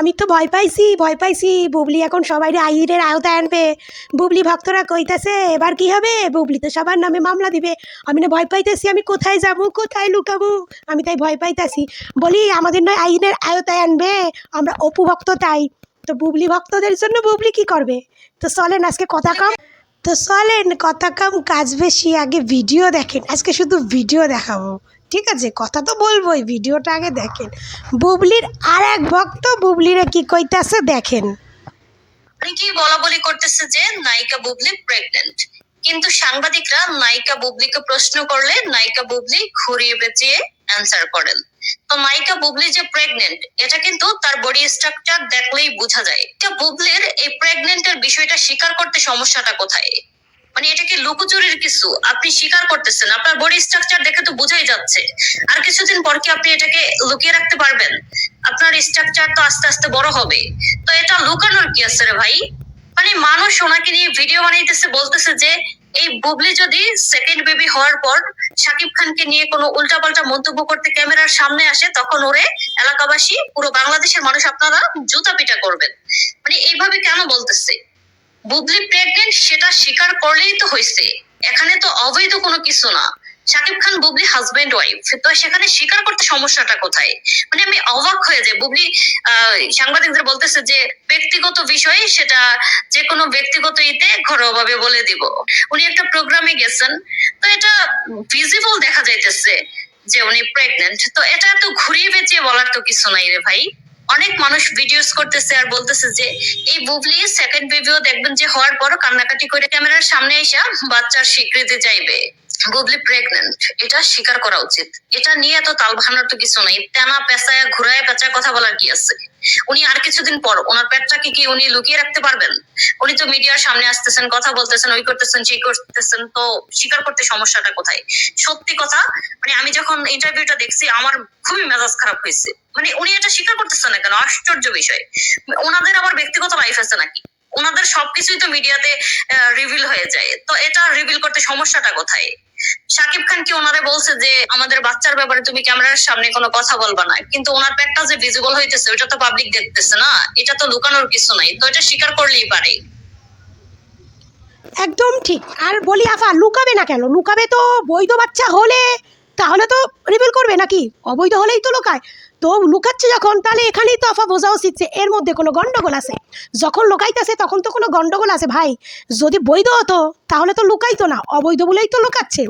আমি তো ভয় পাইছি ভয় পাইছি। বুবলি এখন সবাই আইনের আওতায় আনবে। বুবলি ভক্তরা কইতাছে, এবার কি হবে? বুবলি তো সবার নামে মামলা দিবে। আমি না ভয় পাইতেছি, আমি কোথায় যাব, কোথায় লুকাবো? আমি তাই ভয় পাইতাছি। বলি, আমাদের নয় আইনের আয়তায় আনবে, আমরা অপু ভক্ত তাই। তো বুবলি ভক্তদের জন্য বুবলি কি করবে? তো চলেন আজকে কথা কম। তো চলেন, কথা কম কাজ বেশি, আগে ভিডিও দেখেন। আজকে শুধু ভিডিও দেখাবো, ঠিক আছে? কথা তো বলবোই ভিডিওটা আগে দেখেন। বুবলির আর এক ভক্ত বুবলিরা কি কইতাছে দেখেন। অনেকেই বলা বলি করতেছে যে নায়িকা বুবলি প্রেগনেন্ট কিন্তু সাংবাদিকরা নায়িকা বুবলিকে প্রশ্ন করলে নায়িকা বুবলি ঘুরিয়ে পেঁচিয়ে অ্যান্সার করেন। তো নায়িকা বুবলি যে প্রেগনেন্ট এটা কিন্তু তার বডি স্ট্রাকচার দেখলেই বোঝা যায়। এটা বুবলির এই প্রেগনেন্টের বিষয়টা স্বীকার করতে সমস্যাটা কোথায়? মানে এটা কি লুকোচুরির কিছু? আপনি স্বীকার করতেছেন, আপনার বডি স্ট্রাকচার দেখে তো বোঝাই যাচ্ছে। আর কিছুদিন পর কি আপনি এটাকে লুকিয়ে রাখতে পারবেন? আপনার স্ট্রাকচার তো আস্তে আস্তে বড় হবে। তো এটা লুকানোর কি আছে রে ভাই? মানে মানুষ ওনাকে নিয়ে ভিডিও বানাইতেছে, বলতেছে যে এই বুবলি যদি সেকেন্ড বেবি হওয়ার পর শাকিব খানকে নিয়ে কোনো উল্টাপাল্টা মন্তব্য করতে ক্যামেরার সামনে আসে, তখন ওরে এলাকাবাসী, পুরো বাংলাদেশের মানুষ আপনারা জুতা পিটা করবেন। মানে এইভাবে কেন বলতেছে? বুবলি প্রেগনেন্ট সেটা স্বীকার করলেই তো হয়েছে এখানে তো অবৈধ কোনো কিছু না। শাকিব খান, বুবলি হাজবেন্ড ওয়াইফ তো সেখানে স্বীকার করতে সমস্যাটা কোথায়? মানে আমি অবাক হয়ে যাই। বুবলি সাংবাদিকদের বলতেছে যে, ব্যক্তিগত বিষয়ে সেটা যে কোনো ব্যক্তিগত ইতে ঘরোয়াভাবে বলে দিব। উনি একটা প্রোগ্রামে গেছেন, তো এটা ভিজিবল দেখা যাইতেছে যে উনি প্রেগনেন্ট তো এটা তো ঘুরিয়ে পেঁচিয়ে বলার তো কিছু নাই রে ভাই। অনেক মানুষ ভিডিওস করতেছে আর বলতেছে যে, এই বুবলি সেকেন্ড বেবিও দেখবেন যে হওয়ার পর কান্নাকাটি করে ক্যামেরার সামনে এসে বাচ্চার স্বীকৃতি চাইবে। বুবলি প্রেগনেন্ট এটা স্বীকার করা উচিত। এটা নিয়ে এত তাল ভাঙার তো কিছু নাই। তেনা পেঁচায়, ঘুরায় পেঁচায় কথা বলার কি আছে? উনি আর কিছুদিন পর ওনার পেটটাকে কি উনি লুকিয়ে রাখতে পারবেন? উনি তো মিডিয়ার সামনে আসতেছেন, কথা বলতেছেন, ওই করতেছেন, সেই করতেছেন, তো স্বীকার করতে সমস্যাটা কোথায়? সত্যি কথা মানে আমি যখন ইন্টারভিউটা দেখছি, আমার খুবই মেজাজ খারাপ হয়েছে। মানে উনি এটা স্বীকার করতেছেন না কেন? আশ্চর্য বিষয়। ওনাদের আবার ব্যক্তিগত লাইফ আছে নাকি? ওনাদের সবকিছুই তো মিডিয়াতে রিভিল হয়ে যায়। তো এটা রিভিল করতে সমস্যাটা কোথায়? শাকিব খান কি ওনারে বলছে যে, আমাদের বাচ্চার ব্যাপারে তুমি ক্যামেরার সামনে কোনো কথা বলবা না কিন্তু ওনার পেটটা যে ভিজিবল হইতেছে ওটা তো পাবলিক দেখতেছে না। এটা তো লুকানোর কিছু নাই। তো এটা স্বীকার করলেই পারে। একদম ঠিক। আর বলি, আফা, লুকাবে না কেন? লুকাবে তো বৈধ বাচ্চা হলে তাহলে তো রিভিল করবে নাকি? অবৈধ হলেই তো লুকায়। তো লুকাচ্ছে যখন, তাহলে এখানেই তো আফা বোঝা উচিত যে এর মধ্যে কোনো গন্ডগোল আছে। যখন লুকাইতেছে তখন তো কোনো গন্ডগোল আছে ভাই। যদি বৈধ হতো, তাহলে তো লুকাইতো না, অবৈধ বলেই তো লুকাচ্ছে।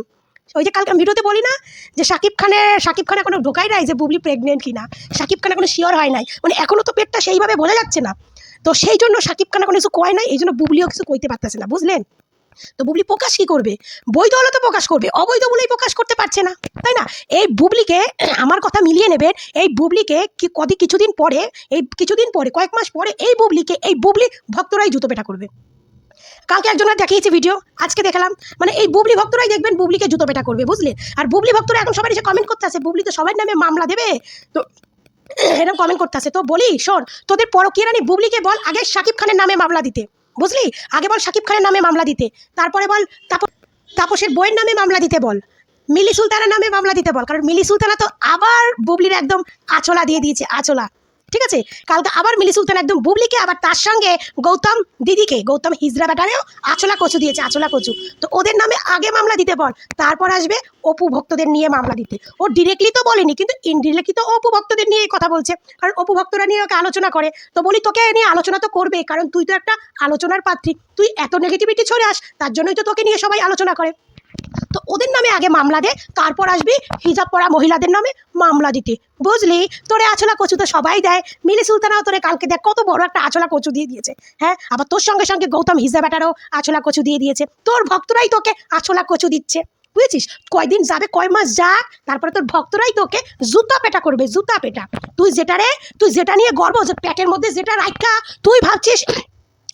ওই যে কালকে ভিডিওতে বলি না, যে শাকিব খানের শাকিব খান এখনও ঢোকাই নাই যে বুবলি প্রেগনেন্ট কিনা। শাকিব খান এখনও শিওর হয় নাই। মানে এখনও তো পেটটা সেইভাবে বোঝা যাচ্ছে না। তো সেই জন্য শাকিব খান এখন কিছু কয় নাই, এই জন্য বুবলিও কিছু কইতে পারতেছে না, বুঝলেন? তো বুবলি প্রকাশ কি করবে? বৈধ হলে তো প্রকাশ করবে, অবৈধ বলেই প্রকাশ করতে পারছে না, তাই না? এই বুবলিকে আমার কথা মিলিয়ে নেবেন এই বুবলিকে কি কদি কিছুদিন পরে, এই কিছুদিন পরে, কয়েক মাস পরে এই বুবলিকে, এই বুবলি ভক্তরাই জুতো পেটা করবে। কালকে একজনের দেখিয়েছি ভিডিও আজকে দেখলাম মানে এই বুবলি ভক্তরাই দেখবেন বুবলিকে জুতো পেটা করবে বুঝলেন আর বুবলি ভক্তরা এখন সবাই এসে কমেন্ট করতে আছে বুবলি তো সবার নামে মামলা দেবে? তো এরকম কমেন্ট করতে আছে তো বলি, শোন, তোদের পরকীয় রানী বুবলিকে বল আগে শাকিব খানের নামে মামলা দিতে। বুঝলি? আগে বল সাকিব খানের নামে মামলা দিতে, তারপরে বল তাপ- তাপসের বইয়ের নামে মামলা দিতে বল, মিলি সুলতানের নামে মামলা দিতে বল, কারণ মিলি সুলতানা তো আবার বুবলির একদম আচলা দিয়ে দিয়েছে, আচলা। ঠিক আছে? কালকে আবার মিলি সুলতান একদম বুবলিকে, আবার তার সঙ্গে গৌতম দিদিকে, গৌতম হিজরা ব্যাটারেও আচলা কচু দিয়েছে, আচলা কচু। তো ওদের নামে আগে মামলা দিতে বল, তারপর আসবে অপু ভক্তদের নিয়ে মামলা দিতে। ও ডিরেক্টলি তো বলেনি, কিন্তু ইনডিরেক্টলি তো অপু ভক্তদের নিয়ে কথা বলছে। কারণ অপু ভক্তরা নিয়ে ওকে আলোচনা করে। তো বলি, তোকে নিয়ে আলোচনা তো করবে, কারণ তুই তো একটা আলোচনার পাত্রী। তুই এত নেগেটিভিটি ছড়ে আস তার জন্যই তো তোকে নিয়ে সবাই আলোচনা করে। তো ওদের নামে আগে মামলা দে, তারপর আসবি হিজাব পরা মহিলাদের নামে মামলা দিতে। বুঝলি? তোরে আছলা কচু তো সবাই দেয়। মিলি সুলতানাও তোরে কালকে দেখ, কত বড় একটা আছলা কচু দিয়ে দিয়েছে। হ্যাঁ? আবার তোর সঙ্গে সঙ্গে গৌতম হিজাবাটারও আছলা কচু দিয়ে দিয়েছে। তোর ভক্তরাই তোকে আছলা কচু দিচ্ছে। বুঝেছিস? কয়দিন যাবে, কয় মাস যাক, তারপরে তোর ভক্তরাই তোকে জুতা পেটা করবে, জুতা পেটা। তুই যেটা রে, তুই যেটা নিয়ে গর্ব, যে পেটের মধ্যে যেটা রাখা তুই ভাবছিস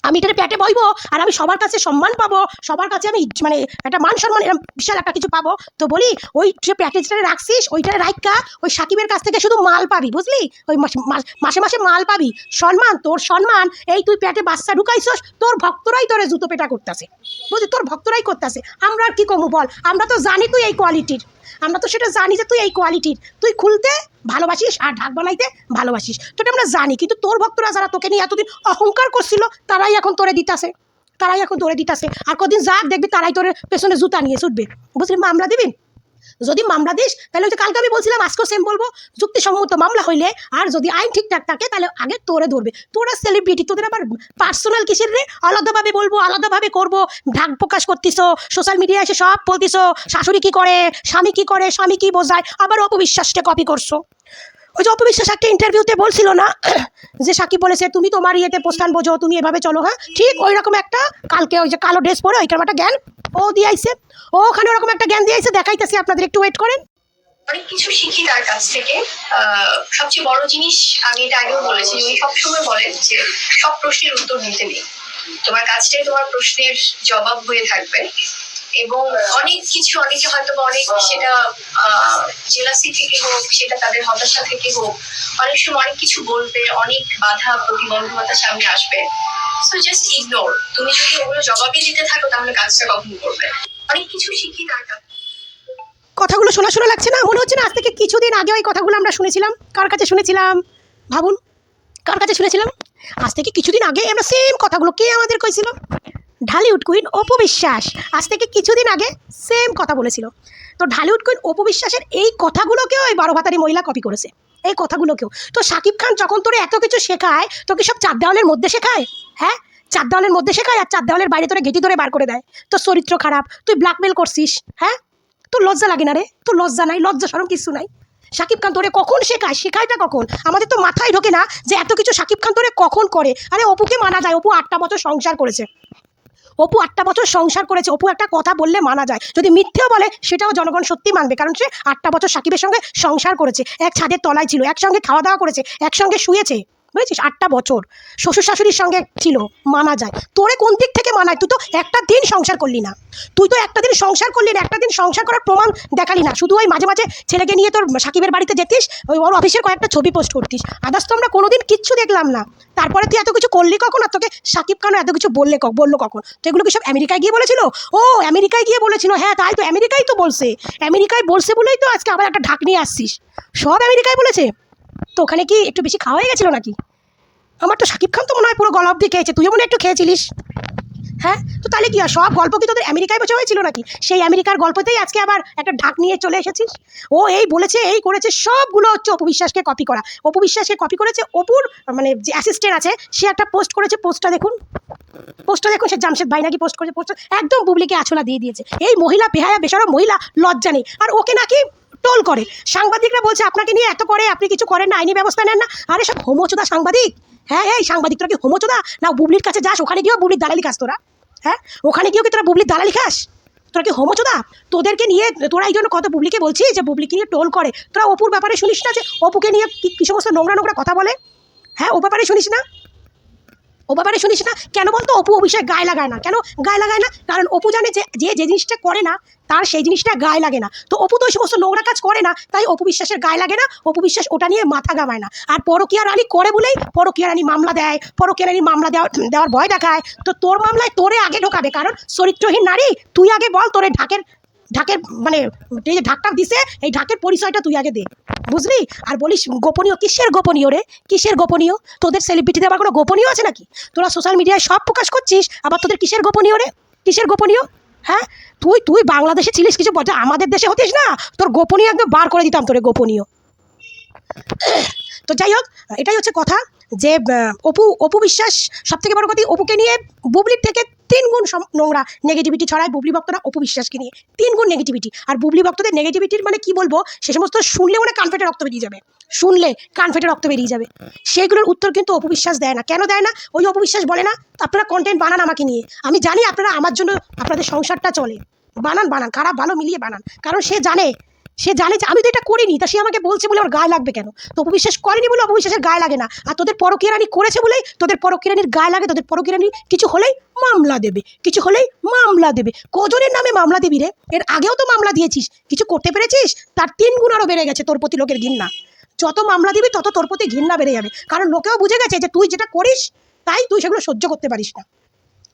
আমি এটার পেটে বইবো আর আমি সবার কাছে সম্মান পাবো, সবার কাছে আমি মানে একটা মান সম্মান এরকম বিশাল একটা কিছু পাবো। তো বলি, ওই যে প্যাকেজ যেটা রাখছিস ওইটা রাখা ওই সাকিবের কাছ থেকে শুধু মাল পাবি, বুঝলি? ওই মাস- মাস- মাসে মাসে মাল পাবি। সম্মান, তোর সম্মান, এই তুই প্যাটে বাচ্চা ঢুকাইছস, তোর ভক্তরাই তোরে জুতো পেটা করতেছে। বুঝলি? তোর ভক্তরাই করতেছে। আমরা আর কি কমু বল? আমরা তো জানি তুই এই কোয়ালিটির আমরা তো সেটা জানি যে তুই এই কোয়ালিটির তুই খুলতে ভালোবাসিস আর ঢাক বানাইতে ভালোবাসিস। তো এটা আমরা জানি, কিন্তু তোর ভক্তরা যারা তোকে নিয়ে এতদিন অহংকার করছিল, তারাই এখন তোরে দিতাছে। তারাই এখন তোরে দিতাছে। আর কদিন যাক দেখবি তারাই তোর পেছনে জুতা নিয়ে ছুটবে। বুঝলি, মামলা দিবি? যদি মামলা দিস, তাহলে ওই যে কালকে আমি বলছিলাম, আজকেও সেম বলব যুক্তিসম্মত মামলা হইলে আর যদি আইন ঠিকঠাক থাকে, তাহলে আগে তোরে ধরবে। তোরা সেলিব্রিটি তোদের আবার পার্সোনাল কিসের রে? আলাদাভাবে বলব, আলাদাভাবে করব, ঢাক প্রকাশ করতিস সোশ্যাল মিডিয়া এসে সব বলতিস, শাশুড়ি কি করে, স্বামী কি করে, স্বামী কি বোঝায়, আবার অপবিশ্বাসকে কপি করছ। ওই যে অপবিশ্বাস একটা ইন্টারভিউতে বলছিল না, যে সাকিব বলেছে, তুমি তোমার ইয়েতে প্রস্থান বোঝো, তুমি এভাবে চলো হ্যাঁ? ঠিক ওই রকম একটা, কালকে ওই যে কালো ড্রেস পরে ওইখানে একটা জ্ঞান ও দিয়ে দিয়েছে ও ওখানে ওরকম একটা জ্ঞান দিয়ে দিয়েছে দেখাইতেছি আপনাদের, একটু ওয়েট করেন। অনেক কিছু শিখি তার কাছ থেকে। সবচেয়ে বড় জিনিস আমি এটা আগেও বলেছি উনি সবসময় বলেন যে সব প্রশ্নের উত্তর দিতে নেই। তোমার কাজটাই তোমার প্রশ্নের জবাব হয়ে থাকবে। এবং অনেক কিছু, অনেকে হয়তো অনেক সেটা জেলাসি থেকে হোক, সেটা তাদের হতাশা থেকে হোক, অনেক সময় অনেক কিছু বলবে, অনেক বাধা, প্রতিবন্ধকতা সামনে আসবে। সো জাস্ট ইগনোর তুমি যদি ওগুলো জবাবই দিতে থাকো, তাহলে কাজটা কখন করবে? অনেক কিছু শিখি তার কথাগুলো শোনা শোনা লাগছে না? মনে হচ্ছে না আজ থেকে কিছুদিন আগে ওই কথাগুলো আমরা শুনেছিলাম। কার কাছে শুনেছিলাম? ভাবুন। কার কাছে শুনেছিলাম? আজ থেকে কিছুদিন আগে আমরা সেম কথাগুলো কে আমাদের কইছিল? ঢালিউড কুইন অপু বিশ্বাস। আজ থেকে কিছুদিন আগে সেম কথা বলেছিল। তো ঢালিউড কুইন অপু বিশ্বাসের এই কথাগুলোকেও ওই বারো ভাতারি মহিলা কপি করেছে। এই কথাগুলোকেও। তো শাকিব খান যখন তোরে এত কিছু শেখায়, তোকে সব চার দেওয়ালের মধ্যে শেখায়? হ্যাঁ? চার দেওয়ালের মধ্যে শেখায় আর চার দেওয়ালের বাইরে তোরে ঘেটি ধরে বার করে দেয়। তোর চরিত্র খারাপ, তুই ব্ল্যাকমেল করছিস হ্যাঁ? তোর লজ্জা লাগে না রে? তোর লজ্জা নাই, লজ্জা সরম কিছু নাই। শাকিব খান তোরে কখন শেখায়? শেখায়টা কখন? আমাদের তো মাথায় ঢোকে না যে এত কিছু শাকিব খান তোরে কখন করে? আরে অপুকে মানা যায়, অপু আটটা বছর সংসার করেছে। অপু আটটা বছর সংসার করেছে। অপু একটা কথা বললে মানা যায়। যদি মিথ্যেও বলে, সেটাও জনগণ সত্যি মানবে। কারণ সে আটটা বছর সাকিবের সঙ্গে সংসার করেছে। এক ছাদের তলায় ছিল, একসঙ্গে খাওয়া দাওয়া করেছে, একসঙ্গে শুয়েছে। বুঝেছিস? আটটা বছর শ্বশুর শাশুড়ির সঙ্গে ছিল, মানা যায়। তোরে কোন দিক থেকে মানায়? তুই তো একটা দিন সংসার করলি না। তুই তো একটা দিন সংসার করলি না, একটা দিন সংসার করার প্রমাণ দেখালি না। শুধু ওই মাঝে মাঝে ছেলেকে নিয়ে তোর সাকিবের বাড়িতে যেতিস, ওই ওর অফিসের কয়েকটা ছবি পোস্ট করতিস। আদার্স তো আমরা কোনোদিন কিচ্ছু দেখলাম না। তারপরে তুই এত কিছু করলি কখন? আর তোকে সাকিব খানও এত কিছু বললে বলল কখন? তো এগুলো কি সব আমেরিকায় গিয়ে বলেছিল? ও, আমেরিকায় গিয়ে বলেছিল। হ্যাঁ তাই তো আমেরিকায় তো বলছে। আমেরিকায় বলছে বলেই তো আজকে আবার একটা ঢাক নিয়ে আসছিস। সব আমেরিকায় বলেছে। তো ওখানে কি একটু বেশি খাওয়া হয়ে গেছিল নাকি? আমার তো সাকিব খান তো মনে হয় পুরো গলা অব্দি খেয়েছে। তুইও মনে একটু খেয়েছিলিস? হ্যাঁ? তো তাহলে কি আর সব গল্প কি তোদের আমেরিকায় বসে হয়েছিল নাকি? সেই আমেরিকার গল্পতেই আজকে আবার একটা ঢাক নিয়ে চলে এসেছিস? ও এই বলেছে, এই করেছে, সবগুলো হচ্ছে অপু বিশ্বাসকে কপি করা। অপু বিশ্বাসকে কপি করেছে, অপুর মানে যে অ্যাসিস্ট্যান্ট আছে, সে একটা পোস্ট করেছে পোস্টটা দেখুন। পোস্টটা দেখুন, সে জামশেদ ভাই নাকি পোস্ট করেছে পোস্ট একদম বুবলিকে আছলা দিয়ে দিয়েছে। এই মহিলা বেহায়া, বেসরম মহিলা, লজ্জা নেই। আর ওকে নাকি টোল করে। সাংবাদিকরা বলছে, আপনাকে নিয়ে এত করে, আপনি কিছু করেন না, আইনি ব্যবস্থা নেন না। আরে সব হোমোচোদা সাংবাদিক। হ্যাঁ এই সাংবাদিক, তোরা কি হোমোচোদা? না, বুবলির কাছে যাস, ওখানে গিয়েও বুবলির দালালি খাস তোরা। হ্যাঁ ওখানে গিয়েও কি তোরা বুবলির দালালি খাস? তোরা কি হোমোচোদা? তোদেরকে নিয়ে, তোরা এই জন্য কত বুবলিকে বলছিস যে, বুবলিকে নিয়ে টোল করে। তোরা অপুর ব্যাপারে শুনিস না যে, অপুকে নিয়ে কি সমস্ত নোংরা নোংরা কথা বলে? হ্যাঁ ও ব্যাপারে শুনিস না? ও ব্যাপারে শুনিস না? কেন বলতো? অপু অভিষেক গায়ে লাগায় না। কেন গায়ে লাগায় না? কারণ অপু জানে যে যে যে জিনিসটা করে না, তার সেই জিনিসটা গায়ে লাগে না। তো অপু তো ওই সমস্ত নোংরা কাজ করে না, তাই অপু বিশ্বাসের গায়ে লাগে না, অপু বিশ্বাস ওটা নিয়ে মাথা গামায় না। আর পরকিয়া রানী করে বলেই পরকিয়া রানী মামলা দেয়, পরকিয়া রানী মামলা দেওয়া, দেওয়ার ভয় দেখায়। তো তোর মামলায় তোরে আগে ঢোকাবে, কারণ চরিত্রহীন নারী, তুই আগে বল তোরে ঢাকের ঢাকের মানে এই যে ঢাকটা দিছে, এই ঢাকের পরিচয়টা তুই আগে দে। বুঝলি? আর বলিস, গোপনীয়, কিসের গোপনীয় রে? কিসের গোপনীয়? তোদের সেলিব্রিটিতে আবার কোনো গোপনীয় আছে নাকি? তোরা সোশ্যাল মিডিয়ায় সব প্রকাশ করছিস, আবার তোদের কিসের গোপনীয় রে? কিসের গোপনীয়? হ্যাঁ? তুই তুই বাংলাদেশে ছিলিস কিছু বলতে আমাদের দেশে হতিস না? তোর গোপনীয় একদম বার করে দিতাম তোরে, গোপনীয়। তো যাই হোক, এটাই হচ্ছে কথা যে অপু অপু বিশ্বাস সব থেকে বড় কথা, অপুকে নিয়ে বুবলির থেকে তিন গুণ নোংরা নেগেটিভিটি ছড়ায় বুবলি ভক্তরা অপু বিশ্বাসকে নিয়ে। তিন গুণ নেগেটিভিটি আর বুবলি ভক্তদের নেগেটিভিটির মানে কি বলব? সে সমস্ত শুনলে মানে কান ফেটে রক্ত বেরিয়ে যাবে। শুনলে কান ফেটে রক্ত বেরিয়ে যাবে। সেইগুলোর উত্তর কিন্তু অপু বিশ্বাস দেয় না। কেন দেয় না? ওই অপু বিশ্বাস বলে না, আপনারা কন্টেন্ট বানান আমাকে নিয়ে। আমি জানি আপনারা আমার জন্য আপনাদের সংসারটা চলে। বানান বানান, খারাপ ভালো মিলিয়ে বানান। কারণ সে জানে সে জানে যে আমি তো এটা করিনি, তা সে আমাকে বলছে বলে আমার গায়ে লাগবে কেন? তো অপবিশ্বাস করেনি বলে অপবিশ্বাসের গায়ে লাগে না। আর তোদের পরকিরানি করেছে বলেই তোদের পরকিরানির গায়ে লাগে, তোদের পরকিরানি কিছু হলেই মামলা দেবে, কিছু হলেই মামলা দেবে। কজনের নামে মামলা দিবি রে? এর আগেও তো মামলা দিয়েছিস। কিছু করতে পেরেছিস? তার তিন গুণ আরও বেড়ে গেছে তোর প্রতি লোকের ঘৃণা। যত মামলা দিবি, তত তোর প্রতি ঘৃণা বেড়ে যাবে। কারণ লোকেও বুঝে গেছে যে তুই যেটা করিস, তাই তুই সেগুলো সহ্য করতে পারিস না।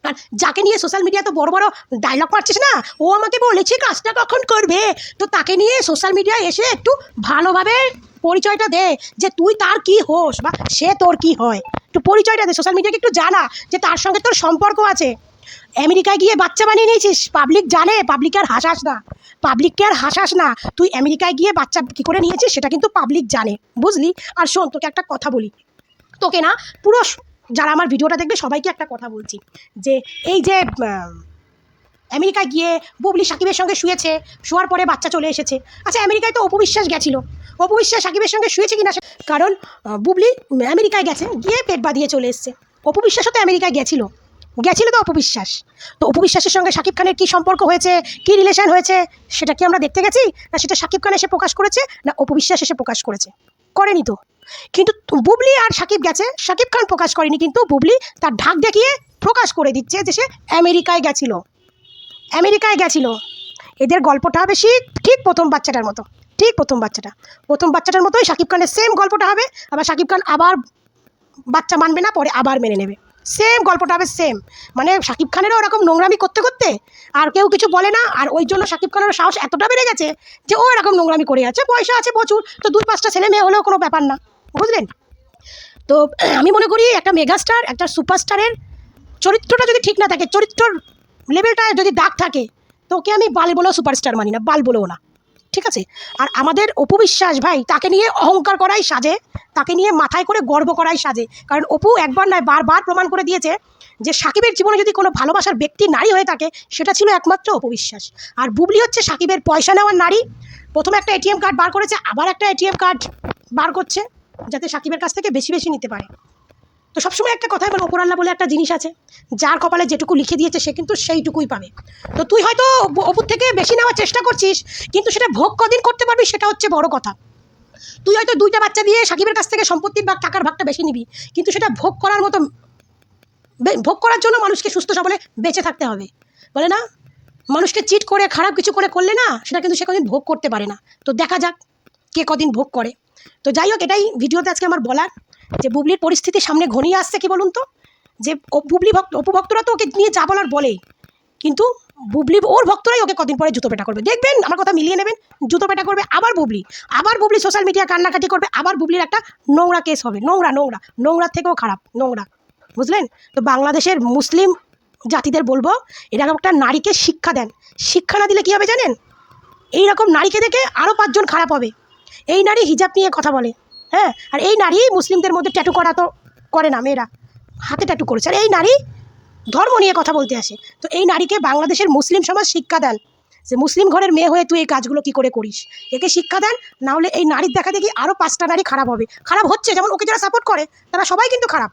আর যাকে নিয়ে সোশ্যাল মিডিয়া তো বড় বড় ডায়লগ মারছিস না, ও আমাকে বলেছে কাজটা কখন করবে। তো তাকে নিয়ে সোশ্যাল মিডিয়ায় এসে একটু ভালোভাবে পরিচয়টা দে, যে তুই তার কি হোস বা সে তোর কি হয়। একটু পরিচয়টা দে সোশ্যাল মিডিয়াকে একটু জানা, যে তার সঙ্গে তোর সম্পর্ক আছে। আমেরিকায় গিয়ে বাচ্চা বানিয়ে নিয়েছিস পাবলিক জানে পাবলিককে আর হাসাস না। পাবলিককে আর হাসাস না, তুই আমেরিকায় গিয়ে বাচ্চা কী করে নিয়েছিস সেটা কিন্তু পাবলিক জানে, বুঝলি? আর শোন, তোকে একটা কথা বলি। তোকে না পুরো যারা আমার ভিডিওটা দেখবে, সবাইকে একটা কথা বলছি। যে এই যে আমেরিকায় গিয়ে বুবলি সাকিবের সঙ্গে শুয়েছে, শোয়ার পরে বাচ্চা চলে এসেছে। আচ্ছা আমেরিকায় তো অপু বিশ্বাস গেছিল। অপু বিশ্বাস সাকিবের সঙ্গে শুয়েছে কিনা কারণ বুবলি আমেরিকায় গেছে, গিয়ে পেট বাঁধিয়ে চলে এসছে। অপু বিশ্বাসও তো আমেরিকায় গেছিল। গেছিল তো অপবিশ্বাস। তো অপবিশ্বাসের সঙ্গে শাকিব খানের কী সম্পর্ক হয়েছে, কী রিলেশন হয়েছে, সেটা কি আমরা দেখতে গেছি? না, সেটা শাকিব খান এসে প্রকাশ করেছে, না অপবিশ্বাস এসে প্রকাশ করেছে? করেনি তো। কিন্তু বুবলি আর সাকিব গেছে। সাকিব খান প্রকাশ করেনি, কিন্তু বুবলি তার ঢাক দেখিয়ে প্রকাশ করে দিচ্ছে যে সে আমেরিকায় গেছিল। আমেরিকায় গেছিল। এদের গল্পটা হবে ঠিক ঠিক প্রথম বাচ্চাটার মতো। ঠিক প্রথম বাচ্চাটা। প্রথম বাচ্চাটার মতোই সাকিব খানের সেম গল্পটা হবে। আবার সাকিব খান আবার বাচ্চা মানবে না, পরে আবার মেনে নেবে। সেম গল্পটা হবে সেম মানে শাকিব খানেরও ওরকম নোংরামি করতে করতে আর কেউ কিছু বলে না, আর ওই জন্য শাকিব খানের সাহস এতটা বেড়ে গেছে যে ও এরকম নোংরামি করে আছে। পয়সা আছে প্রচুর, তো দুই পাঁচটা ছেলে মেয়ে হলেও কোনো ব্যাপার না। বুঝলেন? তো আমি মনে করি একটা মেগাস্টার, একটা সুপারস্টারের চরিত্রটা যদি ঠিক না থাকে, চরিত্রর লেভেলটা যদি দাগ থাকে তো ওকে আমি বাল বলেও সুপারস্টার মানি না, বাল বলেও না। ঠিক আছে? আর আমাদের অপু বিশ্বাস ভাই তাকে নিয়ে অহংকার করাই সাজে, তাকে নিয়ে মাথায় করে গর্ব করাই সাজে। কারণ অপু একবার নয়, বারবার প্রমাণ করে দিয়েছে যে সাকিবের জীবনে যদি কোনো ভালোবাসার ব্যক্তি নারী হয়ে থাকে, সেটা ছিল একমাত্র অপু বিশ্বাস আর বুবলি হচ্ছে সাকিবের পয়সা নেওয়ার নারী। প্রথমে একটা এটিএম কার্ড বার করেছে, আবার একটা এটিএম কার্ড বার করছে, যাতে সাকিবের কাছ থেকে বেশি বেশি নিতে পারে। তো সবসময় একটা কথাই বলো ওপরাল্লা বলে একটা জিনিস আছে, যার কপালে যেটুকু লিখে দিয়েছে সে কিন্তু সেইটুকুই পাবে। তো তুই হয়তো অপুর থেকে বেশি নেওয়ার চেষ্টা করছিস, কিন্তু সেটা ভোগ কদিন করতে পারবি সেটা হচ্ছে বড় কথা। তুই হয়তো দুইটা বাচ্চা দিয়ে সাকিবের কাছ থেকে সম্পত্তির ভাগ টাকার ভাগটা বেশি নিবি, কিন্তু সেটা ভোগ করার মতো ভোগ করার জন্য মানুষকে সুস্থ সবলে বেঁচে থাকতে হবে। বলে না? মানুষকে চিট করে, খারাপ কিছু করে করলে না, সেটা কিন্তু সে কদিন ভোগ করতে পারে না। তো দেখা যাক কে কদিন ভোগ করে। তো যাই হোক, এটাই ভিডিওতে আজকে আমার বলার। যে বুবলির পরিস্থিতি সামনে ঘনিয়ে আসছে কি বলুন তো? যে বুবলি ভক্ত, অপু ভক্তরা তো ওকে নিয়ে যা বলার বলেই। কিন্তু বুবলি, ওর ভক্তরাই ওকে কদিন পরে জুতো পেটা করবে। দেখবেন, আমার কথা মিলিয়ে নেবেন, জুতো পেটা করবে আবার বুবলি। আবার বুবলি সোশ্যাল মিডিয়া কান্নাকাটি করবে, আবার বুবলির একটা নোংরা কেস হবে। নোংরা নোংরা। নোংরার থেকেও খারাপ, নোংরা। বুঝলেন? তো বাংলাদেশের মুসলিম জাতিদের বলব এরকম একটা নারীকে শিক্ষা দেন। শিক্ষা না দিলে কী হবে জানেন? এই রকম নারীকে দেখে আরও পাঁচজন খারাপ হবে। এই নারী হিজাব নিয়ে কথা বলে। হ্যাঁ? আর এই নারী মুসলিমদের মধ্যে ট্যাটু করা তো করে না মেয়েরা। হাতে ট্যাটু করেছে। আর এই নারী ধর্ম নিয়ে কথা বলতে আসে। তো এই নারীকে বাংলাদেশের মুসলিম সমাজ শিক্ষা দেন যে, মুসলিম ঘরের মেয়ে হয়ে তুই এই কাজগুলো কি করে করিস? একে শিক্ষা দেন, না হলে এই নারীর দেখা দেখি আরও পাঁচটা নারী খারাপ হবে। খারাপ হচ্ছে, যেমন ওকে যারা সাপোর্ট করে, তারা সবাই কিন্তু খারাপ।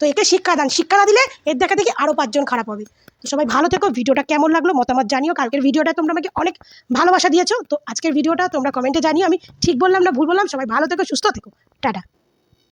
তো একে শিক্ষা দেন। শিক্ষা না দিলে এর দেখা দেখি আরও পাঁচজন খারাপ হবে। তো সবাই ভালো থেকো, ভিডিওটা কেমন লাগল মতামত জানিও। কালকের ভিডিওটা তোমরা আমাকে অনেক ভালোবাসা দিয়েছ। তো আজকের ভিডিওটা তোমরা কমেন্টে জানিও। আমি ঠিক বললাম না ভুল বললাম, সবাই ভালো থেকো, সুস্থ থেকো। টাটা।